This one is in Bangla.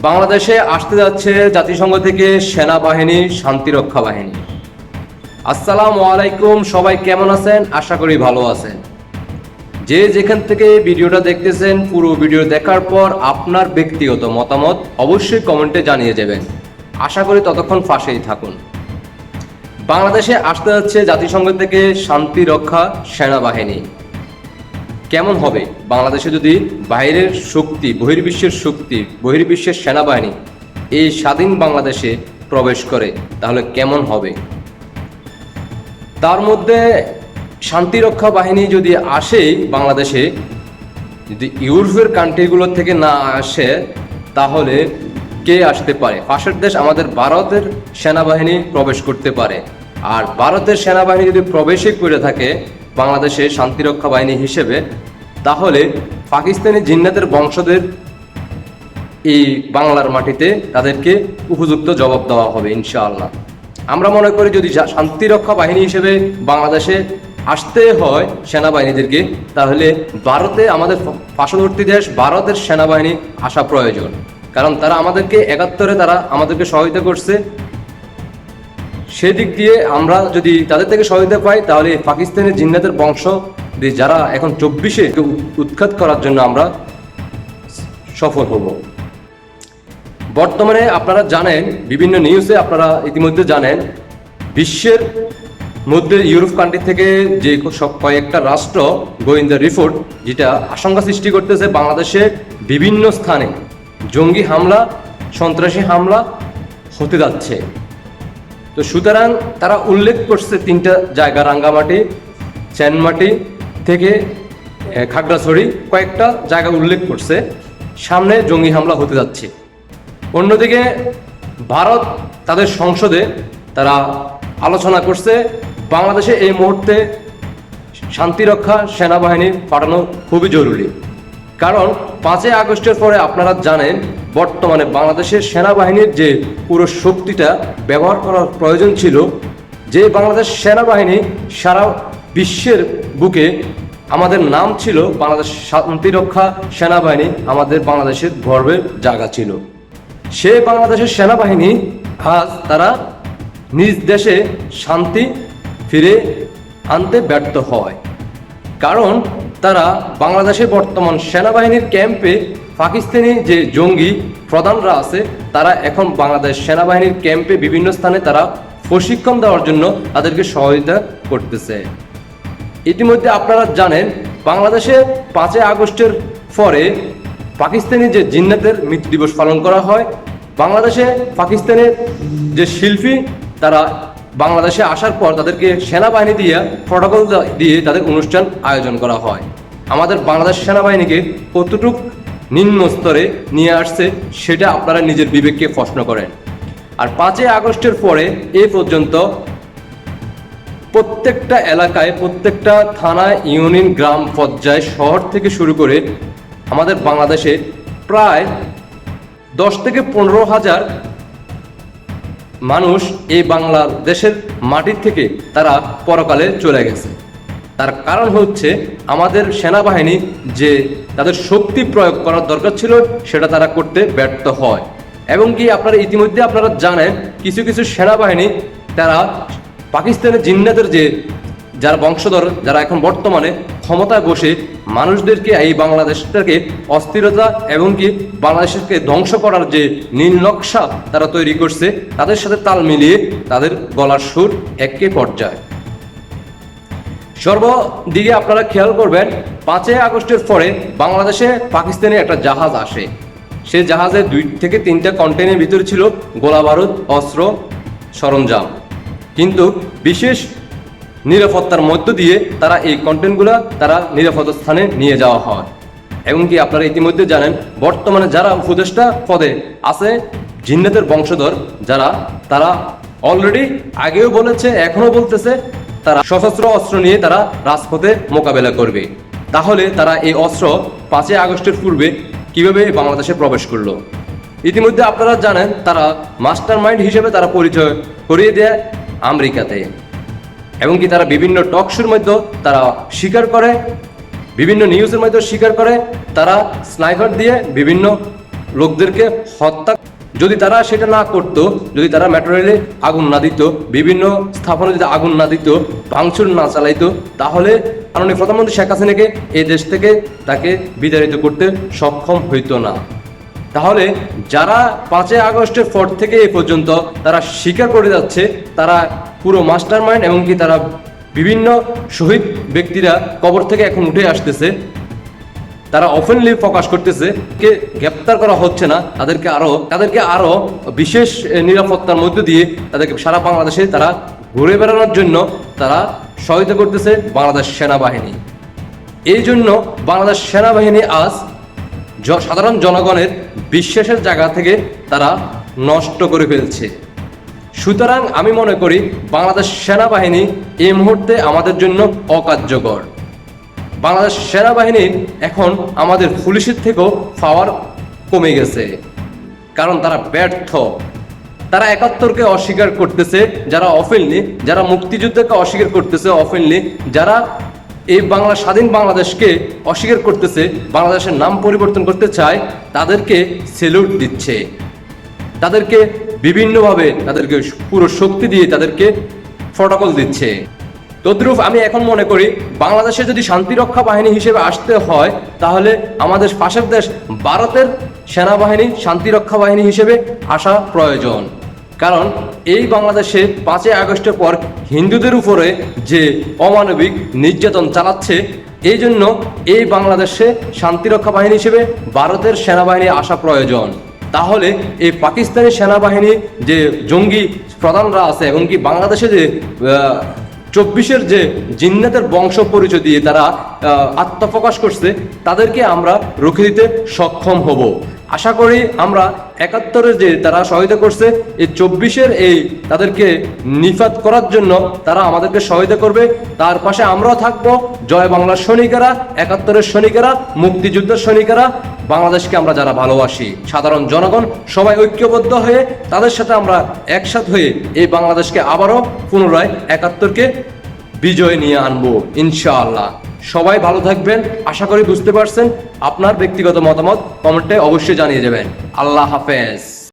বাংলাদেশে আসতে যাচ্ছে জাতিসংঘ থেকে সেনাবাহিনী শান্তিরক্ষা বাহিনী। আসসালামু আলাইকুম, সবাই কেমন আছেন? আশা করি ভালো আছেন। যে যেখান থেকে ভিডিওটা দেখতেছেন, পুরো ভিডিও দেখার পর আপনার ব্যক্তিগত মতামত অবশ্যই কমেন্টে জানিয়ে যাবেন। আশা করি ততক্ষণ ফাঁসেই থাকুন। বাংলাদেশে আসতে যাচ্ছে জাতিসংঘ থেকে শান্তি রক্ষা সেনাবাহিনী। কেমন হবে? বাংলাদেশে যদি বাইরের শক্তি, বহির্বিশ্বের শক্তি, বহির্বিশ্বের সেনাবাহিনী এই স্বাধীন বাংলাদেশে প্রবেশ করে, তাহলে কেমন হবে? তার মধ্যে শান্তিরক্ষা বাহিনী যদি আসে বাংলাদেশে, যদি ইউরোপের কান্ট্রিগুলো থেকে না আসে, তাহলে কে আসতে পারে? পাশের দেশ আমাদের ভারতের সেনাবাহিনী প্রবেশ করতে পারে। আর ভারতের সেনাবাহিনী যদি প্রবেশই করে থাকে, বাংলাদেশে শান্তিরক্ষা বাহিনী হিসেবে তাহলে পাকিস্তানি জিন্নাতের বংশদের এই বাংলার মাটিতে তাদেরকে উপযুক্ত জবাব দেওয়া হবে, ইনশাআল্লাহ। আমরা মনে করি যদি শান্তিরক্ষা বাহিনী হিসেবে বাংলাদেশে আসতে হয় সেনাবাহিনীদেরকে, তাহলে ভারতে আমাদের পার্শ্ববর্তী দেশ ভারতের সেনাবাহিনী আসা প্রয়োজন। কারণ তারা আমাদেরকে একাত্তরে তারা আমাদেরকে সহায়তা করছে। সেদিক দিয়ে আমরা যদি তাদের থেকে সহায়তা পাই, তাহলে পাকিস্তানের জিন্নাতের বংশ যারা এখন চব্বিশে উৎখাত করার জন্য আমরা সফল হব। বর্তমানে আপনারা জানেন, বিভিন্ন নিউজে আপনারা ইতিমধ্যে জানেন, বিশ্বের মধ্যে ইউরোপ কান্ট্রি থেকে যে সব কয়েকটা রাষ্ট্র, গোয়েন্দা রিপোর্ট যেটা আশঙ্কা সৃষ্টি করতেছে বাংলাদেশে বিভিন্ন স্থানে জঙ্গি হামলা, সন্ত্রাসী হামলা হতে যাচ্ছে। তো সুতরাং তারা উল্লেখ করছে তিনটা জায়গা, রাঙ্গামাটি চ্যানমাটি থেকে খাগড়াছড়ি কয়েকটা জায়গা উল্লেখ করছে। সামনে জঙ্গি হামলা হতে যাচ্ছে। অন্যদিকে ভারত তাদের সংসদে তারা আলোচনা করছে, বাংলাদেশে এই মুহূর্তে শান্তিরক্ষা সেনাবাহিনী পাঠানো খুবই জরুরি। কারণ পাঁচই আগস্টের পরে আপনারা জানেন, বর্তমানে বাংলাদেশের সেনাবাহিনীর যে পুরো শক্তিটা ব্যবহার করার প্রয়োজন ছিল, যে বাংলাদেশ সেনাবাহিনী সারা বিশ্বের বুকে। আমাদের নাম ছিল বাংলাদেশ শান্তিরক্ষা সেনাবাহিনী। আমাদের বাংলাদেশের গর্বের জায়গা ছিল। সে বাংলাদেশের সেনাবাহিনী আজ তারা নিজ দেশে শান্তি ফিরে আনতে ব্যর্থ হয়। কারণ তারা বাংলাদেশের বর্তমান সেনাবাহিনীর ক্যাম্পে পাকিস্তানি যে জঙ্গি প্রধানরা আছে, তারা এখন বাংলাদেশ সেনাবাহিনীর ক্যাম্পে বিভিন্ন স্থানে তারা প্রশিক্ষণ দেওয়ার জন্য তাদেরকে সহায়তা করতেছে। ইতিমধ্যে আপনারা জানেন, বাংলাদেশে পাঁচই আগস্টের পরে পাকিস্তানি যে জিন্নাতের মৃত্যু দিবস পালন করা হয়, বাংলাদেশে পাকিস্তানের যে শিল্পী, তারা বাংলাদেশে আসার পর তাদেরকে সেনাবাহিনী দিয়ে প্রটোকল দিয়ে তাদের অনুষ্ঠান আয়োজন করা হয়। আমাদের বাংলাদেশ সেনাবাহিনীকে কতটুক নিম্ন স্তরে নিয়ে আসছে, সেটা আপনারা নিজের বিবেককে প্রশ্ন করেন। আর পাঁচই আগস্টের পরে এ পর্যন্ত প্রত্যেকটা এলাকায়, প্রত্যেকটা থানা ইউনিয়ন, গ্রাম, পর্যায়ে, শহর থেকে শুরু করে আমাদের বাংলাদেশে প্রায় দশ থেকে পনেরো হাজার মানুষ এই বাংলাদেশের মাটির থেকে তারা পরকালে চলে গেছে। তার কারণ হচ্ছে আমাদের সেনাবাহিনী যে তাদের শক্তি প্রয়োগ করার দরকার ছিল, সেটা তারা করতে ব্যর্থ হয়। এবং কি আপনারা ইতিমধ্যে আপনারা জানেন, কিছু কিছু সেনাবাহিনী তারা পাকিস্তানের জিন্নাতের যে যারা বংশধর, যারা এখন বর্তমানে ক্ষমতায় বসে, মানুষদেরকে এই বাংলাদেশটাকে অস্থিরতা এবং কি বাংলাদেশকে ধ্বংস করার যে নীল নকশা তারা তৈরি করছে, তাদের সাথে তাল মিলিয়ে তাদের গলার সুর একে পর্যায়ে। সর্বদিকে আপনারা খেয়াল করবেন, পাঁচই আগস্টের পরে বাংলাদেশে পাকিস্তানে একটা জাহাজ আসে। সে জাহাজে দুই থেকে তিনটা কন্টেনের ভিতরে ছিল গোলা বারুদ, অস্ত্র, সরঞ্জাম। বিশেষ নিরাপত্তার মধ্য দিয়ে তারা এই কন্টেন্টগুলো তারা নিরাপদ স্থানে নিয়ে যাওয়া হয়। এমনকি আপনারা ইতিমধ্যে জানেন, বর্তমানে যারা উপদেষ্টা পদে আছে, জিন্নাতের বংশধর যারা, তারা অলরেডি আগেও বলেছে, এখনও বলতেছে, তারা সশস্ত্র অস্ত্র নিয়ে তারা রাজপথে মোকাবেলা করবে। তাহলে তারা এই অস্ত্র পাঁচই আগস্টের পূর্বে কীভাবে বাংলাদেশে প্রবেশ করল? ইতিমধ্যে আপনারা জানেন, তারা মাস্টার মাইন্ড হিসেবে তারা পরিচয় করিয়ে দেয় আমেরিকাতে। এবং কি তারা বিভিন্ন টক শোর মধ্যে তারা স্বীকার করে, বিভিন্ন নিউজের মধ্যে স্বীকার করে, তারা স্নাইপার দিয়ে বিভিন্ন লোকদেরকে হত্যা যদি তারা সেটা না করত, যদি তারা মেট্রো রেলে আগুন না দিত, বিভিন্ন স্থাপনে যদি আগুন না দিত, ভাঙচুর না চালাইতো, তাহলে মাননীয় প্রধানমন্ত্রী শেখ হাসিনাকে এই দেশ থেকে তাকে বিতাড়িত করতে সক্ষম হইতো না। তাহলে যারা পাঁচই আগস্টের পর থেকে এ পর্যন্ত তারা স্বীকার করে যাচ্ছে, তারা পুরো মাস্টার মাইন্ড এমনকি তারা বিভিন্ন শহীদ ব্যক্তিরা কবর থেকে এখন উঠে আসতেছে। তারা ওপেনলি প্রকাশ করতেছে কে গ্রেপ্তার করা হচ্ছে না, তাদেরকে আরও তাদেরকে আরও বিশেষ নিরাপত্তার মধ্য দিয়ে তাদেরকে সারা বাংলাদেশে তারা ঘুরে বেড়ানোর জন্য তারা সহায়তা করতেছে বাংলাদেশ সেনাবাহিনী। এই জন্য বাংলাদেশ সেনাবাহিনী আজ সাধারণ জনগণের বিশ্বাসের জায়গা থেকে তারা নষ্ট করে ফেলছে। সুতরাং আমি মনে করি বাংলাদেশ সেনাবাহিনী এই মুহূর্তে আমাদের জন্য অকার্যকর। বাংলাদেশ সেনাবাহিনীর এখন আমাদের পুলিশের থেকেও পাওয়ার কমে গেছে, কারণ তারা ব্যর্থ। তারা একাত্তরকে অস্বীকার করতেছে, যারা অফেনলি যারা মুক্তিযুদ্ধকে অস্বীকার করতেছে অফেনলি যারা এই বাংলা, স্বাধীন বাংলাদেশকে অস্বীকার করতেছে, বাংলাদেশের নাম পরিবর্তন করতে চায়, তাদেরকে সেলুট দিচ্ছে। তাদেরকে বিভিন্নভাবে তাদেরকে পুরো শক্তি দিয়ে তাদেরকে প্রটোকল দিচ্ছে। তদ্রুপ আমি এখন মনে করি, বাংলাদেশে যদি শান্তিরক্ষা বাহিনী হিসেবে আসতে হয়, তাহলে আমাদের পাশের দেশ ভারতের সেনাবাহিনী, শান্তিরক্ষা বাহিনী হিসেবে আসা প্রয়োজন। কারণ এই বাংলাদেশে পাঁচই আগস্টের পর হিন্দুদের উপরে যে অমানবিক নির্যাতন চালাচ্ছে, এই জন্য এই বাংলাদেশে শান্তিরক্ষা বাহিনী হিসেবে ভারতের সেনাবাহিনী আসা প্রয়োজন। তাহলে এই পাকিস্তানি সেনাবাহিনী যে জঙ্গি প্রধানরা আছে এবং কি বাংলাদেশে যে চব্বিশের যে জিন্নাতের বংশ পরিচয় দিয়ে তারা আত্মপ্রকাশ করছে, তাদেরকে আমরা রুখে দিতে সক্ষম হব। আশা করি আমরা একাত্তরের যে তারা সহায়তা করছে, এই চব্বিশের এই তাদেরকে নিফাত করার জন্য তারা আমাদেরকে সহায়তা করবে। তার পাশে আমরাও থাকব। জয় বাংলার সৈনিকেরা, একাত্তরের সৈনিকেরা, মুক্তিযুদ্ধের সৈনিকেরা। বাংলাদেশকে আমরা যারা ভালোবাসি, সাধারণ জনগণ, সবাই ঐক্যবদ্ধ হয়ে তাদের সাথে আমরা একসাথ হয়ে এই বাংলাদেশকে আবারও পুনরায় একাত্তরকে বিজয় নিয়ে আনব, ইনশাআল্লাহ। সবাই ভালো থাকবেন, আশা করি বুঝতে পারছেন। আপনার ব্যক্তিগত মতামত কমেন্টে অবশ্যই জানিয়ে যাবেন। আল্লাহ হাফেজ।